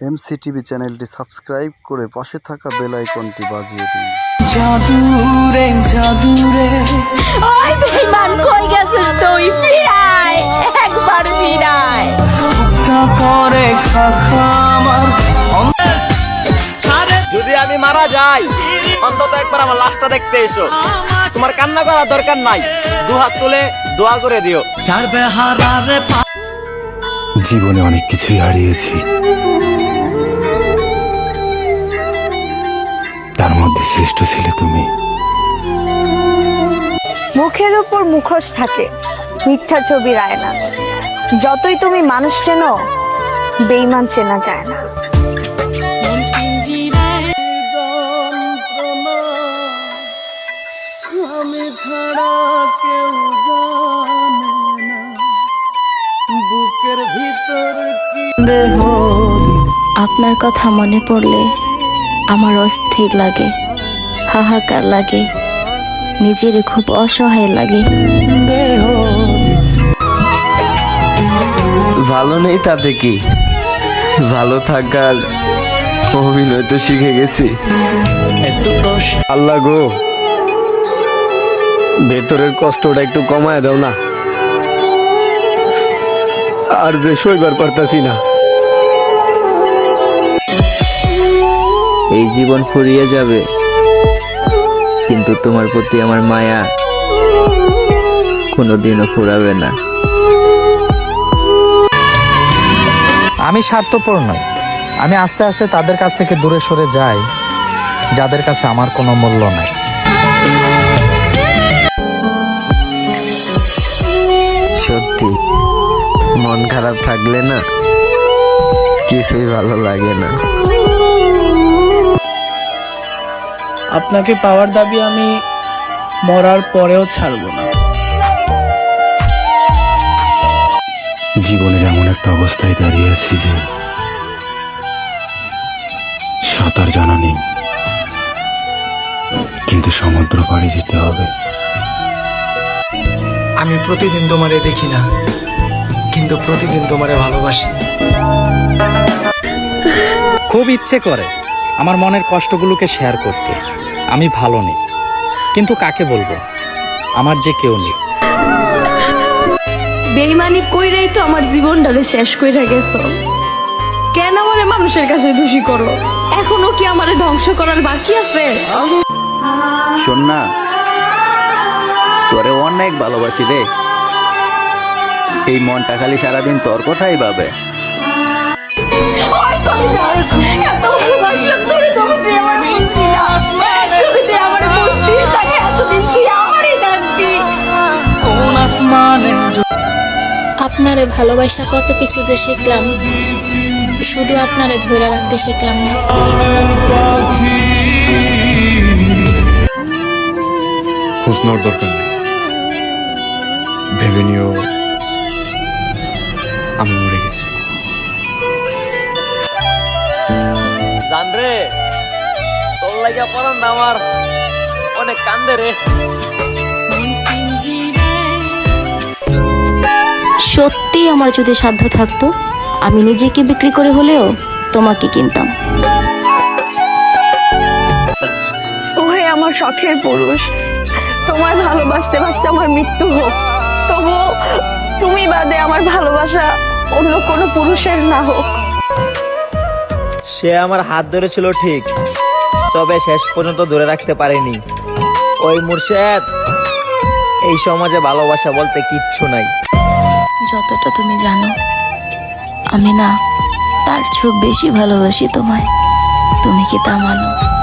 MCTV চ্যানেলটি subscribe করে পাশে থাকা বেল আইকনটি বাজিয়ে দিন। জাদুরে জাদুরে। ওই বেইমান কই গেছিস তুই? ফিরায় একবার ফিরায় তা করে খাখা আমার। যদি আমি মারা যাই অন্তত একবার আমার লাশটা দেখতে এসো। তোমার কান্না করার দরকার নাই। দু হাত তুলে দোয়া করে দিও। জীবনে অনেক কিছুই হারিয়েছি। তার মধ্যে শ্রেষ্ঠ ছিলে তুমি। মুখের উপর মুখোশ থাকে মিথ্যা ছবির আয়না যতই তুমি মানুষ চেনো বেইমান চেনা যায় না না। আপনার কথা মনে পড়লে আমার অস্থির লাগে, হাহাকার লাগে নিজেরই খুব অসহায় লাগে। ভালো নেই তাতে কি? ভালো থাকার অভিনয় তো শিখে গেছি। আল্লাহ গো, ভেতরের কষ্টটা একটু কমায় দাও না। আর যে সইবার পারতাছি না। এই জীবন ফুরিয়ে যাবে। কিন্তু তোমার প্রতি আমার মায়া কোনোদিনও ফুরাবে না। আমি স্বার্থপর নই। আমি আস্তে আস্তে তাদের কাছ থেকে দূরে সরে যাই যাদের কাছে আমার কোনো মূল্য নাই। সত্যি মন খারাপ থাকলে না কিছুই ভালো লাগে না। আপনাকে পাওয়ার দাবি আমি মরার পরেও ছাড়বো না। জীবনের এমন একটা অবস্থায় দাঁড়িয়ে আছি যে সাঁতার জানা নেই। কিন্তু সমুদ্র পাড়ি যেতে হবে। আমি প্রতিদিন তোমারে দেখি না কিন্তু প্রতিদিন তোমারে ভালোবাসি। খুব ইচ্ছে করে আমার মনের কষ্টগুলোকে শেয়ার করতে। আমি ভালো নেই। কিন্তু কাকে বলব? আমার যে কেউ নেই। বেইমানি কইরাই তো আমার জীবনটারে শেষ কইরা গেছো। কেন আমারে মানুষের কাছে দোষী করো? এখনও কি আমারে ধ্বংস করার বাকি আছে? শোন না তোরে অনেক ভালোবাসি রে। এই মনটা খালি সারাদিন তোর কথাই ভাবে। আপনারে ভালোবাসা কত কিছু যে শিখলাম। শুধু আপনারে ধরে রাখতে শিখলাম না। খোঁজ নেওয়ার দরকার নেই। ভেবে নিও আমি মরে গেছি। জান রে তোর লাগিয়া পরান আমার। অনেক কান্দে রে। সত্যি আমার যদি সাধ্য থাকতো আমি নিজেকে বিক্রি করে হলেও তোমাকে কিনতাম। ওহে আমার শখের পুরুষ তোমায় ভালোবাসতে বাসতে আমার মৃত্যু হোক। তবুও তুমি বাদে আমার ভালোবাসা অন্য কোনো পুরুষের না হোক। সে আমার হাত ধরেছিল ঠিক তবে শেষ পর্যন্ত ধরে রাখতে পারেনি। ওই মুর্শেদ এই সমাজে ভালোবাসা বলতে কিচ্ছু নাই। যতটা তুমি জানো আমি না তার চেয়েও বেশি ভালোবাসি তোমায়। তুমি কি তা মানো?